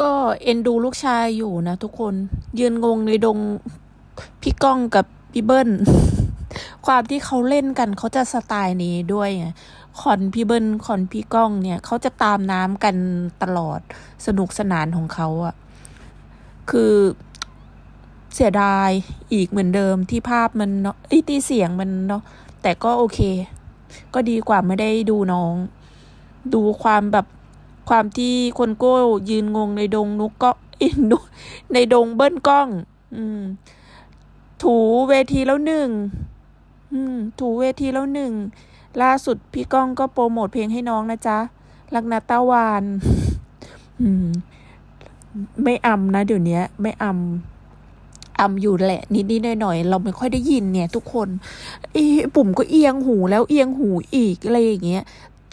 ก็เอ็นดูลูกชายอยู่นะทุกคน ยืนงงในดงพี่ก้องกับพี่เบิ้ล ความที่เขาเล่นกันเขาจะสไตล์นี้ด้วยไงคอนพี่เบิ้ลคอนพี่ก้องเนี่ยเขาจะตามน้ำกันตลอดสนุกสนานของเขาอะคือเสียดายอีกเหมือนเดิมที่ภาพมันเนาะไอ้ที่เสียงมันเนาะแต่ก็โอเค ก็ดีกว่าไม่ได้ดูน้อง ดูความแบบ ความที่คนโก้ยืนงงในดงนุกก็อินในดงเบิ้ลกล้อง อืม ถูเวทีแล้วหนึ่งอืม ถูเวทีแล้วหนึ่ง ล่าสุดพี่ก้องก็โปรโมทเพลงให้น้องนะจ๊ะรักนาตาวาน อืม ไม่อำนะเดี๋ยวนี้ไม่อำอำอยู่แหละ นิดๆหน่อยๆเราไม่ค่อยได้ยินเนี่ย ทุกคนอีปุ่มก็เอียงหูแล้วเอียงหูอีกอะไรอย่างเงี้ย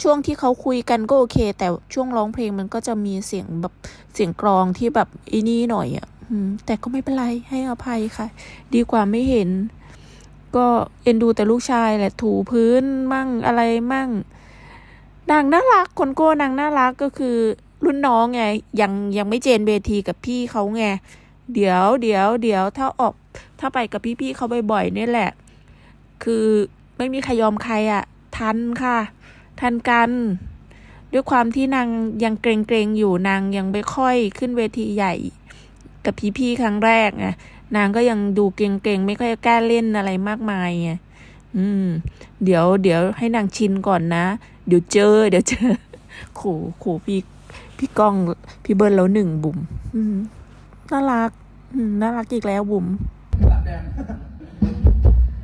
ช่วงที่เขาคุยกันก็โอเค แต่ช่วงร้องเพลงมันก็จะมีเสียงแบบเสียงกรองที่แบบอีนี่หน่อยอะ่ะแต่ก็ไม่เป็นไรให้อภัยค่ะ ดีกว่าไม่เห็น ก็เอ็นดูแต่ลูกชายแหละถูพื้นมั่งอะไรมั่งนางน่ารักคนโก้นางน่ารักก็คือรุ่นน้องไง ยังยังไม่เจนเวทีกับพี่เขาไงเดี๋ยวเดี๋ยวเดี๋ยวถ้าออก ถ้าไปกับพี่ๆเขาบ่อยๆนี่แหละ คือไม่มีใครยอมใครอะ่ะ ทันค่ะ ทันกัน ด้วยความที่นางยังเกรงๆอยู่นางยังไม่ค่อยขึ้นเวทีใหญ่ กับพี่ๆครั้งแรกไงนางก็ยังดูเกรงๆไม่ค่อยกล้าเล่นอะไรมากมายไงอืม เดี๋ยวเดี๋ยวให้นางชินก่อนนะ เดี๋ยวเจอ เดี๋ยวเจอขู่ขู่พี่พี่ก้องพี่เบิร์นแล้วหนึ่งบุ๋มอืมน่ารักอืมน่ารักอีกแล้วบุ๋ม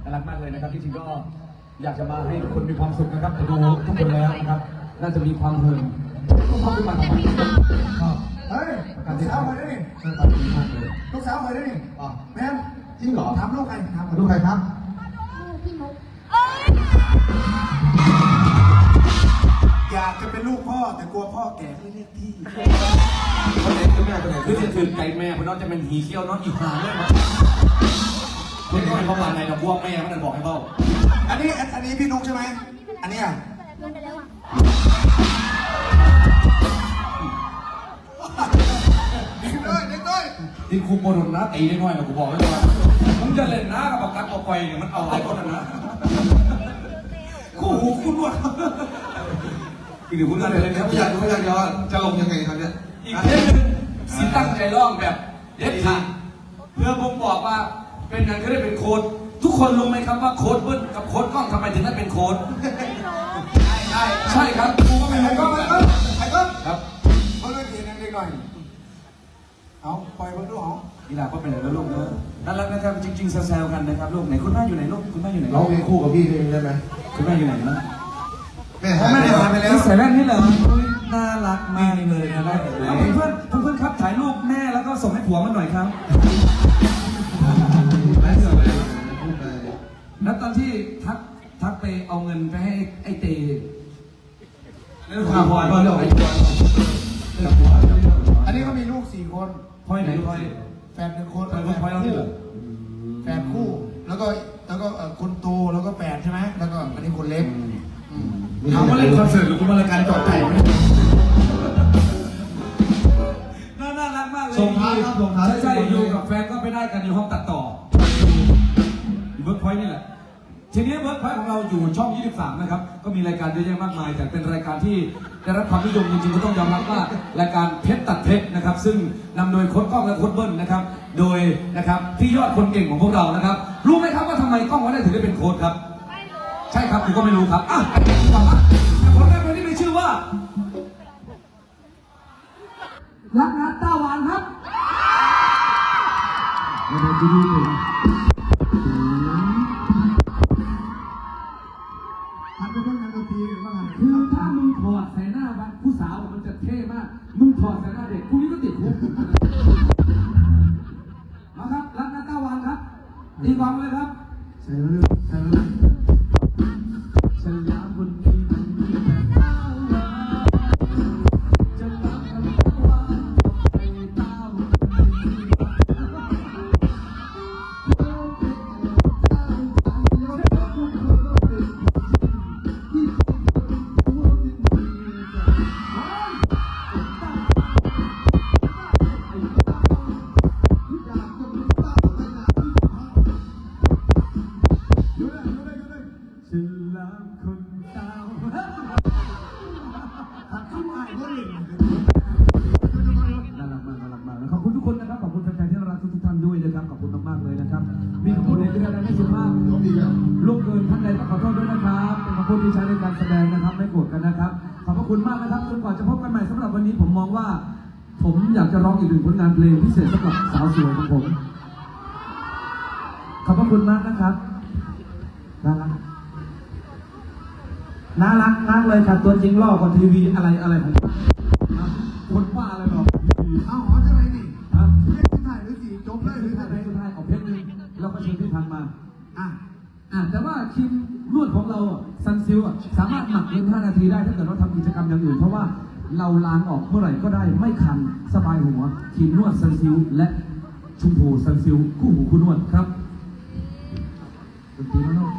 น่ารักมากเลยนะครับที่จริงก็ อยากจะมาให้ทุกคนมีความสุขนะครับแต่ดูทุกคนแล้วนะครับ น่าจะมีความเพลินทุกคนที่มาทำงานชอบเฮ้ยการลูที่กสาวมาได้นี่เออตอนนี้มากเลยลูกสาวมาได้นี่อ๋อแม่นจริงเหรอถามลูกใครถามลูกใครครับอยากจะเป็นลูกพ่อแต่กลัวพ่อแก่ไม่เรียกพี่คนไหนคือแม่คนไหนคือจะถือไก่แม่คนน้องจะเป็นหีเขี้ยวน้องอีกหางเลยมั้งคุณก็เป็นพ่อมาในดอกบัวแม่มันบอกให้เบ้า อันนี้อันอันนี้พี่นุ๊กใช่ไหม อันนี้อะเด็กน้อยเด็กน้อยที่คุกบนนะตีได้น้อยนะกูบอกไว้เลยว่ามึงจะเล่นนะกับปากกัดกับไฟเนี่ยมันเอาหลายคนนะคู่หูคู่นวดอีกหนึ่งคุณกันเลยครับไม่อยากไม่อยากย้อนจะลงยังไงครับเนี่ย อีกเพลงหนึ่งสิตั้งใจร้องแบบเด็ดขาดเพื่อผมบอกว่าเป็นงานเขาได้เป็นโค้ด ทุกคนรู้ไหมครับว่าโค้ดเบิ้ลกับโค้ดกล้องทำไมถึงได้เป็นโค้ดใช่ใช่ครับกูก็ไม่ไอ้รู้ก้อนเหมืไอ้อนก้กัอนนไอ้ก้อนครับเขาเล่นเกมนั่นเด็กหน่อยเอาปล่อยมันดูเอากีฬาก็เป็นอะไรลูกเนอะน่ารักนะครับจริงๆแซวๆกันนะครับลูกไหนคุณแม่อยู่ไหนลูกคุณแม่อยู่ไหนร้องเพลงคู่กับพี่เพลงได้ไหมคุณแม่อยู่ไหนนะแม่หายไปแล้วนี่ใส่แว่นนี่เหรออุ๊ยน่ารักมากเลยนะเอาเพื่อนๆเพื่อนๆครับถ่ายรูปแม่แล้วก็ส่งให้ผัวมันหน่อยครับ แล้วตอนที่ทักทักไปเอาเงินไปให้ไอ้เตเรื่องความพอเรื่องไอ้ตัวเรื่องผัวอันนี้ก็มีลูกสี่คนพอยไหนพอยแฟนหนึ่งคนพอยพอยเราเนี่ยเหรอแฟนคู่ แล้วก็แล้วก็เอ่อคนโตแล้วก็แปดใช่ไหมแล้วก็อันนี้คนเล็กอืมถามว่าเล่นคอนเสิร์ตหรือคุณมารายการจอดไก่ไหมน่าน่ารักมากเลยส่งท้ายครับส่งท้าย ใช่ใช่อยู่กับแฟนก็ไปได้กันอยู่ห้องตัดต่ออยู่เวิร์กพอยต์นี่แหละ ทีนี้เวิร์กพอยของเราอยู่ช่อง 23 นะครับ ก็มีรายการเยอะแยะมากมาย แต่เป็นรายการที่ได้รับความนิยมจริงๆ ก็ต้องยอมรับว่ารายการเพชรตัดเพชรนะครับ ซึ่งนำโดยโค้ดกล้องและโค้ดเบิ้ลนะครับ โดยนะครับพี่ยอดคนเก่งของพวกเรานะครับ รู้ไหมครับว่าทำไมกล้องวัดได้ถึงได้เป็นโค้ดครับ ใช่ครับผมก็ไม่รู้ครับอะไปกันดีกว่าครับคนแรกคนที่มีชื่อว่ารักนัดตาหวานครับเราไปดูถึงหั ดีหรือว่าหันคือถ้ามึงถอดใส่หน้าวันผู้สาวมันจะเท่มาก มึงถอดใส่หน้าเด็กกูนี่ก็ติดคุกะครับจนกว่าจะพบกันใหม่สำหรับวันนี้ผมมองว่า ผมอยากจะร้องอีกหนึ่งผลงานเพลงพิเศษสำหรับสาวสวยของผม ขอบพระคุณมากนะครับน่ารักน่ารักมากเลยค่ะตัวจริงล่อกว่าทีวีอะไรอะไรของผมนคนว่าอะไรหรอกเอาเอจะไรนี่ฮะเพลิกที่ถ่ายหรือสีจบเลยหรืออะไร ไม่ได้ออกเพลงหนึ่งแล้วก็เชิญที่พันมา อะ อะแต่ว่าคิม นวดของเราซันซิลสามารถหมักเกิน5นาทีได้ถ้าเกิดเราทำกิจกรรมอย่างอื่นเพราะว่าเราล้างออกเมื่อไหร่ก็ได้ไม่คันสบายหัวครีมนวดซันซิลและชมพูซันซิลคู่หูคู่นวดครับดนตรีแล้วเนาะ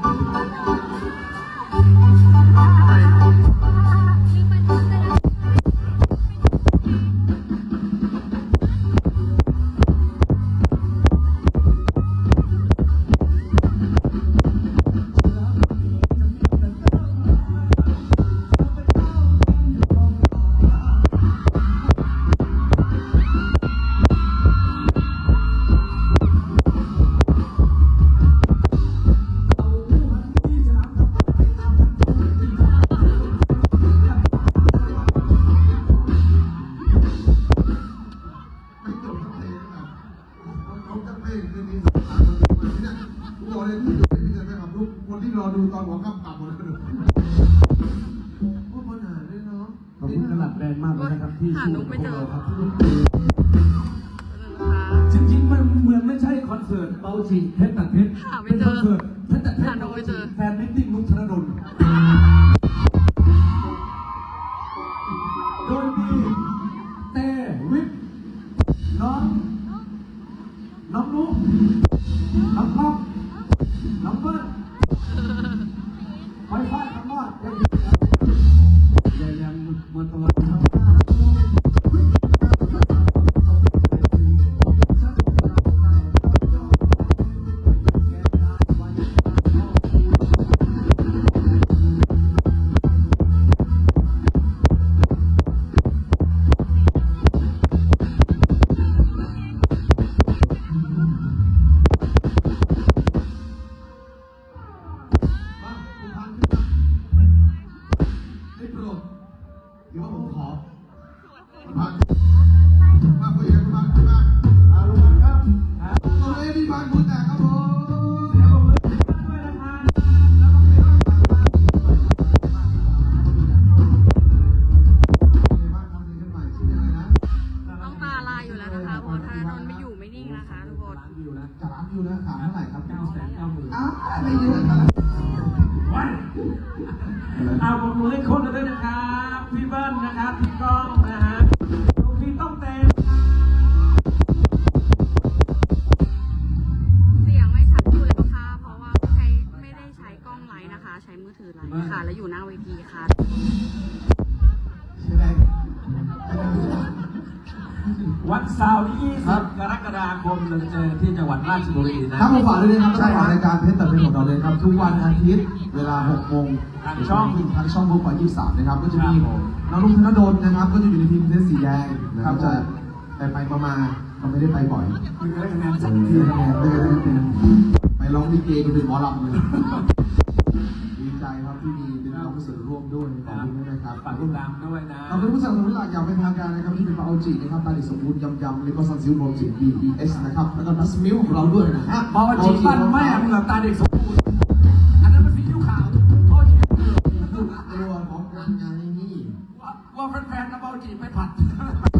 ขอบคุณกระดับแบรนด์มากเลยนะครับที่หาสู้นุ๊กกับไม่พวเจกอเราครับนะคะจริงๆมันเหมือนไม่ใช่คอนเสิร์ตเปาจีเพชรตัดเพชรหาไม่เป็นเจคออนเสิร์ตเพชรตัดเพชรหานุ๊กไม่เจอ แฟนมิตติ้งลุกธนดลโดยมีเต้วิปน้อง น้องนุ๊ก เอา ราชบุรีนะ ครับผมฝากด้วยนะครับใช่รายการเพชรแต่เป็นของเราเลยครับ ทุกวันอาทิตย์เวลา6โมงทางช่อง ทางช่องโบกว่า23 นะครับ ก็จะมีครับผม น้องลุงธนดลนะครับ ก็จะอยู่ในทีมเพชรสีแดงนะครับจะไปไปมามาเราไม่ได้ไปบ่อยคือได้คะแนนเอสักอทีที่คะแนนไม่ได้เป็นไปร้องลิเกก็เป็นหมอลำเลยดีใจครับที่ มีเป็นน้องส่วนร่วมด้วยขอบคุณด้วยนะครับฝากติดตามด้วยนะขอบคุณผู้สนับสนุนหลักอย่างเป็นทางการนะครับที่เป็นปาโอจินะครับตาดิสมบูรณ์ยำยำแล้วก็ซันซิลรวมถึง BES นะครับแล้วก็นัสมิลของเราด้วยนะฮะบอกว่าจีบ้านแม่มึงหลับตาเด็กสมบูรณ์อันนั้นมันสียิ้วขาวโอ้ยตัวของงานงานนี้ว่าว่าแฟนๆนะเบาจีไปผัด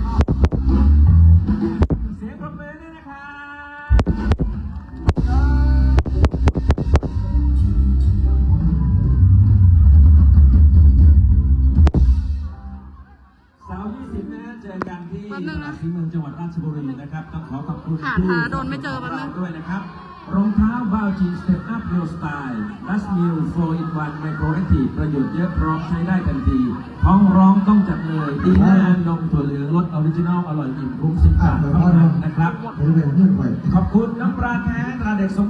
ต้องขอขอบคุณหาหาโดนไม่เจอแป๊บนึง ด้วยนะครับ รองเท้าบาวจีสเต็ปอัพโยสไตล์ลัสมิลโฟอินวันไมโครแอคทีฟประโยชน์เยอะพร้อมใช้ได้ทันทีท้องร้องต้องจัดเลยดีน่านมถั่วเหลืองรสออริจินอลอร่อยอิ่มคุ้มสิบบาทเท่านั้นนะครับไม่ได้เป็นเพื่อนไป ขอบคุณน้ำปลาแท้ตราเด็กสม